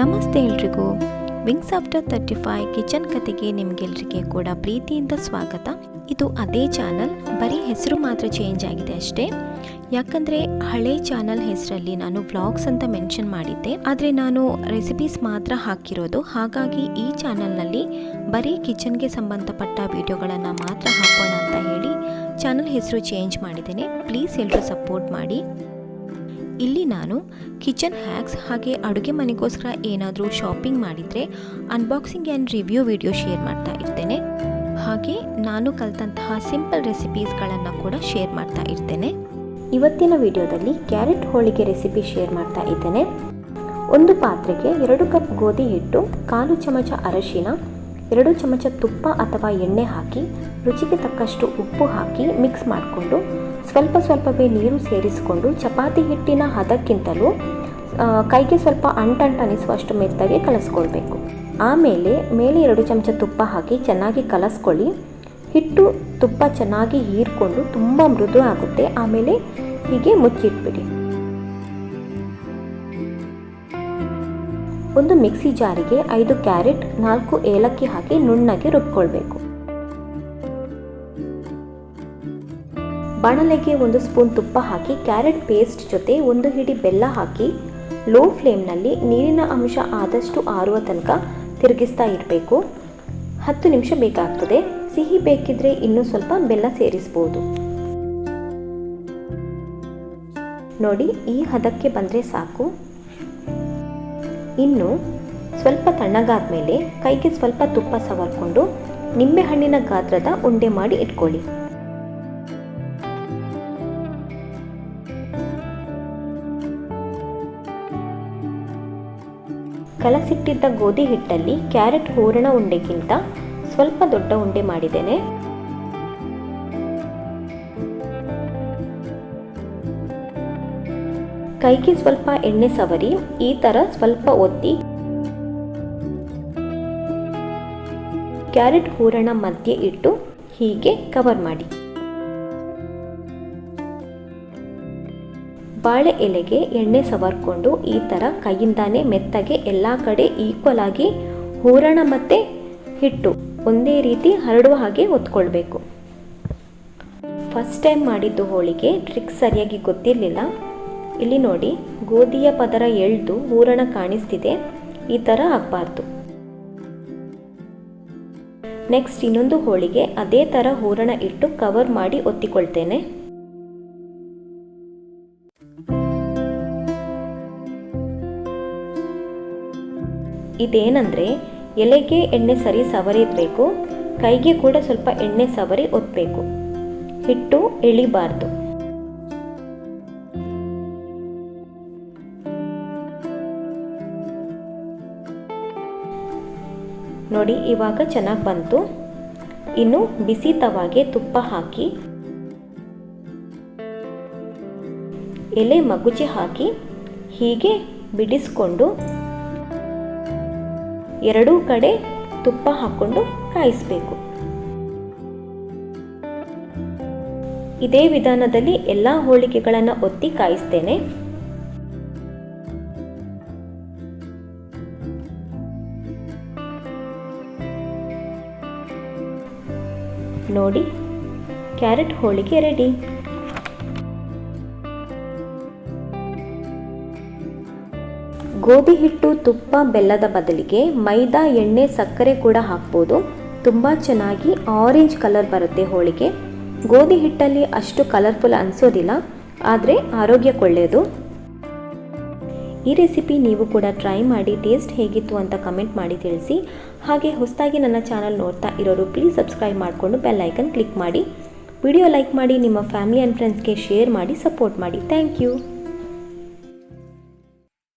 ನಮಸ್ತೆ ಎಲ್ರಿಗೂ. Wings after thirty five kitchen ಕತೆಗೆ ನಿಮಗೆಲ್ರಿಗೆ ಕೂಡ ಪ್ರೀತಿಯಿಂದ ಸ್ವಾಗತ. ಇದು ಅದೇ ಚಾನಲ್, ಬರೀ ಹೆಸರು ಮಾತ್ರ ಚೇಂಜ್ ಆಗಿದೆ ಅಷ್ಟೇ. ಯಾಕಂದರೆ ಹಳೆ ಚಾನಲ್ ಹೆಸರಲ್ಲಿ ನಾನು ಬ್ಲಾಗ್ಸ್ ಅಂತ ಮೆನ್ಷನ್ ಮಾಡಿದ್ದೆ. ಆದರೆ ನಾನು ರೆಸಿಪೀಸ್ ಮಾತ್ರ ಹಾಕಿರೋದು. ಹಾಗಾಗಿ ಈ ಚಾನಲ್ನಲ್ಲಿ ಬರೀ ಕಿಚನ್ಗೆ ಸಂಬಂಧಪಟ್ಟ ವಿಡಿಯೋಗಳನ್ನು ಮಾತ್ರ ಹಾಕೋಣ ಅಂತ ಹೇಳಿ ಚಾನಲ್ ಹೆಸರು ಚೇಂಜ್ ಮಾಡಿದ್ದೇನೆ. ಪ್ಲೀಸ್ ಎಲ್ಲರೂ ಸಪೋರ್ಟ್ ಮಾಡಿ. ಇಲ್ಲಿ ನಾನು ಕಿಚನ್ ಹ್ಯಾಕ್ಸ್ ಹಾಗೆ ಅಡುಗೆ ಮನೆಗೋಸ್ಕರ ಏನಾದರೂ ಶಾಪಿಂಗ್ ಮಾಡಿದರೆ unboxing and review video share ಮಾಡ್ತಾ ಇರ್ತೇನೆ. ಹಾಗೆ ನಾನು ಕಲಿತಂತಹ ಸಿಂಪಲ್ ರೆಸಿಪೀಸ್ಗಳನ್ನು ಕೂಡ ಶೇರ್ ಮಾಡ್ತಾ ಇರ್ತೇನೆ. ಇವತ್ತಿನ ವಿಡಿಯೋದಲ್ಲಿ ಕ್ಯಾರೆಟ್ ಹೋಳಿಗೆ ರೆಸಿಪಿ ಶೇರ್ ಮಾಡ್ತಾ ಇದ್ದೇನೆ. ಒಂದು ಪಾತ್ರೆಗೆ ಎರಡು ಕಪ್ ಗೋಧಿ ಹಿಟ್ಟು, ಕಾಲು ಚಮಚ ಅರಶಿನ ಎರಡು ಚಮಚ ತುಪ್ಪ ಅಥವಾ ಎಣ್ಣೆ ಹಾಕಿ, ರುಚಿಗೆ ತಕ್ಕಷ್ಟು ಉಪ್ಪು ಹಾಕಿ ಮಿಕ್ಸ್ ಮಾಡಿಕೊಂಡು, ಸ್ವಲ್ಪ ಸ್ವಲ್ಪವೇ ನೀರು ಸೇರಿಸಿಕೊಂಡು ಚಪಾತಿ ಹಿಟ್ಟಿನ ಹದಕ್ಕಿಂತಲೂ ಕೈಗೆ ಸ್ವಲ್ಪ ಅಂಟಂಟನಿಸುವಷ್ಟು ಮೆತ್ತಗೆ ಕಲಸ್ಕೊಳ್ಬೇಕು. ಆಮೇಲೆ ಮೇಲೆ ಎರಡು ಚಮಚ ತುಪ್ಪ ಹಾಕಿ ಚೆನ್ನಾಗಿ ಕಲಸ್ಕೊಳ್ಳಿ. ಹಿಟ್ಟು, ತುಪ್ಪ ಚೆನ್ನಾಗಿ ಹೀರ್ಕೊಂಡು ತುಂಬ ಮೃದು ಆಗುತ್ತೆ. ಆಮೇಲೆ ಹೀಗೆ ಮುಚ್ಚಿಟ್ಬಿಡಿ. ಒಂದು ಮಿಕ್ಸಿ ಜಾರಿಗೆ ಐದು ಕ್ಯಾರೆಟ್, ನಾಲ್ಕು ಏಲಕ್ಕಿ ಹಾಕಿ ನುಣ್ಣಗೆ ರುಬ್ಕೊಳ್ಬೇಕು. ಬಾಣಲೆಗೆ ಒಂದು ಸ್ಪೂನ್ ತುಪ್ಪ ಹಾಕಿ ಕ್ಯಾರೆಟ್ ಪೇಸ್ಟ್ ಜೊತೆ ಒಂದು ಹಿಡಿ ಬೆಲ್ಲ ಹಾಕಿ ಲೋ ಫ್ಲೇಮ್ನಲ್ಲಿ ನೀರಿನ ಅಂಶ ಆದಷ್ಟು ಆರುವ ತನಕ ತಿರುಗಿಸ್ತಾ ಇರಬೇಕು. ಹತ್ತು ನಿಮಿಷ ಬೇಕಾಗ್ತದೆ. ಸಿಹಿ ಬೇಕಿದ್ರೆ ಇನ್ನೂ ಸ್ವಲ್ಪ ಬೆಲ್ಲ ಸೇರಿಸ್ಬೋದು. ನೋಡಿ, ಈ ಹದಕ್ಕೆ ಬಂದರೆ ಸಾಕು. ಇನ್ನು ಸ್ವಲ್ಪ ತಣ್ಣಗಾದ ಮೇಲೆ ಕೈಗೆ ಸ್ವಲ್ಪ ತುಪ್ಪ ಸವರ್ಕೊಂಡು ನಿಂಬೆಹಣ್ಣಿನ ಗಾತ್ರದ ಉಂಡೆ ಮಾಡಿ ಇಟ್ಕೊಳ್ಳಿ. ಕಲಸಿಟ್ಟಿದ್ದ ಗೋಧಿ ಹಿಟ್ಟಲ್ಲಿ ಕ್ಯಾರೆಟ್ ಹೂರಣ ಉಂಡೆಗಿಂತ ಸ್ವಲ್ಪ ದೊಡ್ಡ ಉಂಡೆ ಮಾಡಿದ್ದೇನೆ. ಕೈಗೆ ಸ್ವಲ್ಪ ಎಣ್ಣೆ ಸವರಿ, ಈ ಥರ ಸ್ವಲ್ಪ ಒತ್ತಿ ಕ್ಯಾರೆಟ್ ಹೂರಣ ಮಧ್ಯೆ ಇಟ್ಟು ಹೀಗೆ ಕವರ್ ಮಾಡಿ. ಬಾಳೆ ಎಲೆಗೆ ಎಣ್ಣೆ ಸವರ್ಕೊಂಡು ಈ ಥರ ಕೈಯಿಂದಾನೆ ಮೆತ್ತಗೆ ಎಲ್ಲ ಕಡೆ ಈಕ್ವಲ್ ಆಗಿ ಹೂರಣ ಮತ್ತೆ ಹಿಟ್ಟು ಒಂದೇ ರೀತಿ ಹರಡುವ ಹಾಗೆ ಒತ್ಕೊಳ್ಬೇಕು ಫಸ್ಟ್ ಟೈಮ್ ಮಾಡಿದ್ದು ಹೋಳಿಗೆ ಟ್ರಿಕ್ ಸರಿಯಾಗಿ ಗೊತ್ತಿರಲಿಲ್ಲ. ಇಲ್ಲಿ ನೋಡಿ ಗೋಧಿಯ ಪದರ ಎಳ್ದು ಹೂರಣ ಕಾಣಿಸ್ತಿದೆ, ಈ ಥರ ಆಗಬಾರ್ದು. ನೆಕ್ಸ್ಟ್ ಇನ್ನೊಂದು ಹೋಳಿಗೆ, ಅದೇ ಥರ ಹೂರಣ ಇಟ್ಟು ಕವರ್ ಮಾಡಿ ಒತ್ತಿಕೊಳ್ತೇನೆ. ಇದೇನಂದ್ರೆ, ಎಲೆಗೆ ಎಣ್ಣೆ ಸರಿ ಸವರಿಬೇಕು ಕೈಗೆ ಕೂಡ ಸ್ವಲ್ಪ ಎಣ್ಣೆ ಸವರಿ ಒತ್ತಬೇಕು ಹಿಟ್ಟು ಎಳಿಬಾರ್ದು. ನೋಡಿ, ಇವಾಗ ಚೆನ್ನಾಗಿ ಬಂತು. ಇನ್ನು ಬಿಸಿ ತವಾಗೆ ತುಪ್ಪ ಹಾಕಿ, ಎಲೆ ಮಗುಚಿ ಹಾಕಿ, ಹೀಗೆ ಬಿಡಿಸ್ಕೊಂಡು ಎರಡೂ ಕಡೆ ತುಪ್ಪ ಹಾಕ್ಕೊಂಡು ಕಾಯಿಸಬೇಕು. ಇದೇ ವಿಧಾನದಲ್ಲಿ ಎಲ್ಲ ಹೋಳಿಗೆಗಳನ್ನು ಒತ್ತಿ ಕಾಯಿಸ್ತೇನೆ. ನೋಡಿ, ಕ್ಯಾರೆಟ್ ಹೋಳಿಗೆ ರೆಡಿ. ಗೋಧಿ ಹಿಟ್ಟು, ತುಪ್ಪ, ಬೆಲ್ಲದ ಬದಲಿಗೆ ಮೈದಾ ಎಣ್ಣೆ, ಸಕ್ಕರೆ ಕೂಡ ಹಾಕ್ಬೋದು. ತುಂಬ ಚೆನ್ನಾಗಿ ಆರೆಂಜ್ ಕಲರ್ ಬರುತ್ತೆ ಹೋಳಿಗೆ. ಗೋಧಿ ಹಿಟ್ಟಲ್ಲಿ ಅಷ್ಟು ಕಲರ್ಫುಲ್ ಅನಿಸೋದಿಲ್ಲ, ಆದರೆ ಆರೋಗ್ಯಕ್ಕೆ ಒಳ್ಳೆಯದು ಈ ರೆಸಿಪಿ ನೀವು ಕೂಡ ಟ್ರೈ ಮಾಡಿ ಟೇಸ್ಟ್ ಹೇಗಿತ್ತು ಅಂತ ಕಮೆಂಟ್ ಮಾಡಿ ತಿಳಿಸಿ. ಹಾಗೆ ಹೊಸದಾಗಿ ನನ್ನ ಚಾನಲ್ ನೋಡ್ತಾ ಇರೋರು ಪ್ಲೀಸ್ ಸಬ್ಸ್ಕ್ರೈಬ್ ಮಾಡಿಕೊಂಡು ಬೆಲ್ ಐಕನ್ ಕ್ಲಿಕ್ ಮಾಡಿ. ವಿಡಿಯೋ ಲೈಕ್ ಮಾಡಿ, ನಿಮ್ಮ ಫ್ಯಾಮಿಲಿ ಆ್ಯಂಡ್ ಫ್ರೆಂಡ್ಸ್ಗೆ ಶೇರ್ ಮಾಡಿ ಸಪೋರ್ಟ್ ಮಾಡಿ. Thank you